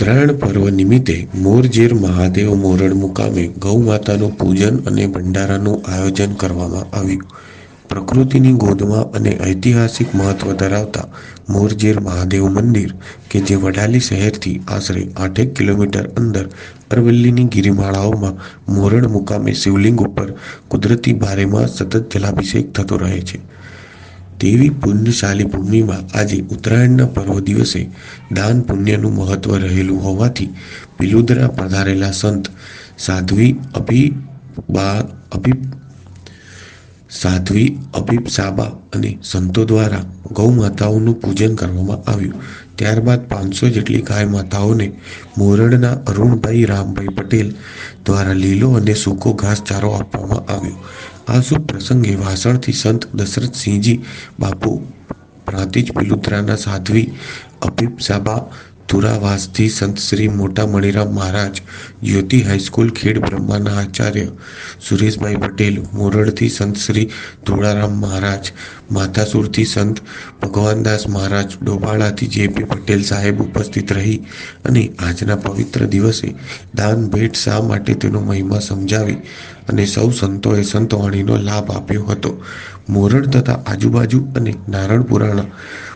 ઉત્તરાયણ પર્વ નિમિત્તે મોરજેર મહાદેવ મોરડ મુકામે ગૌ માતાનું પૂજન અને ભંડારાનું આયોજન કરવામાં આવ્યું. પ્રકૃતિની ગોદમાં અને ઐતિહાસિક મહત્વ ધરાવતા મોરજેર મહાદેવ મંદિર, કે જે વડાલી શહેરથી આશરે આઠેક કિલોમીટર અંદર અરવલ્લીની ગિરિમાળાઓમાં મોરડ મુકામે શિવલિંગ ઉપર કુદરતી ભારેમાં સતત જલાભિષેક થતો રહે છે. તેવી પુણ્યશાળી ભૂમિમાં આજે ઉત્તરાયણના પર્વ દિવસે દાન પુણ્યનું મહત્વ રહેલું હોવાથી પિલુદરા પધારેલા સંત સાધ્વી અભિ સાધ્વી અભિપ્સાબા અને સંતો દ્વારા ગૌ માતાઓનું પૂજન કરવામાં આવ્યું. ત્યારબાદ પાંચસો જેટલી ગાય માતાઓને મોરડના અરુણભાઈ રામભાઈ પટેલ દ્વારા લીલો અને સૂકો ઘાસચારો આપવામાં આવ્યો. આ શુભ પ્રસંગે વાસણથી સંત દશરથસિંહજી બાપુ પ્રાંતિજ પિલુત્રાના સાધ્વી અભિપ્સાબા તુરાવાસથી સંત શ્રી મોટા મણિરામ મહારાજ જ્યોતિ હાઈસ્કૂલ ખેડ બ્રહ્માના આચાર્ય, સુરેશભાઈ પટેલ, મોરડથી સંત શ્રી ધોળારામ મહારાજ, માથાસુરથી સંત ભગવાનદાસ મહારાજ, ડોબાળાથી જેપી પટેલ સાહેબ ઉપસ્થિત રહી અને આજના પવિત્ર દિવસે દાન ભેટ શા માટે તેનો મહિમા સમજાવી અને સૌ સંતોએ સંતવાણીનો લાભ આપ્યો હતો. મોરડ તથા આજુબાજુ અને નારણપુરાના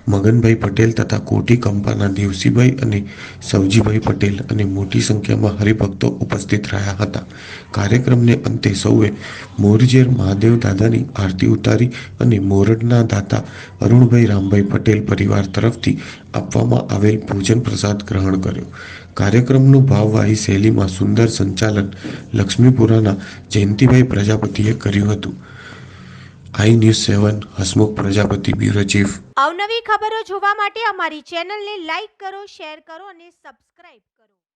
મગનભાઈ પટેલ તથા કોટી કંપાના દેવસીભાઈ અને સવજીભાઈ પટેલ અને મોટી સંખ્યામાં હરિભક્તો ઉપસ્થિત રહ્યા હતા. કાર્યક્રમને અંતે સૌએ મોરજેર મહાદેવ દાદાની આરતી ઉતારી અને મોરડના દાતા અરુણભાઈ રામભાઈ પટેલ પરિવાર તરફથી આપવામાં આવેલ ભોજન પ્રસાદ ગ્રહણ કર્યો. કાર્યક્રમનું ભાવવાહી શૈલીમાં સુંદર સંચાલન લક્ષ્મીપુરાના જયંતિભાઈ પ્રજાપતિએ કર્યું હતું. I news seven, Hasmukh Prajapati, bureau chief. અવનવી ખબરો જોવા માટે અમારી ચેનલને લાઈક કરો, શેર કરો અને સબસ્ક્રાઇબ કરો.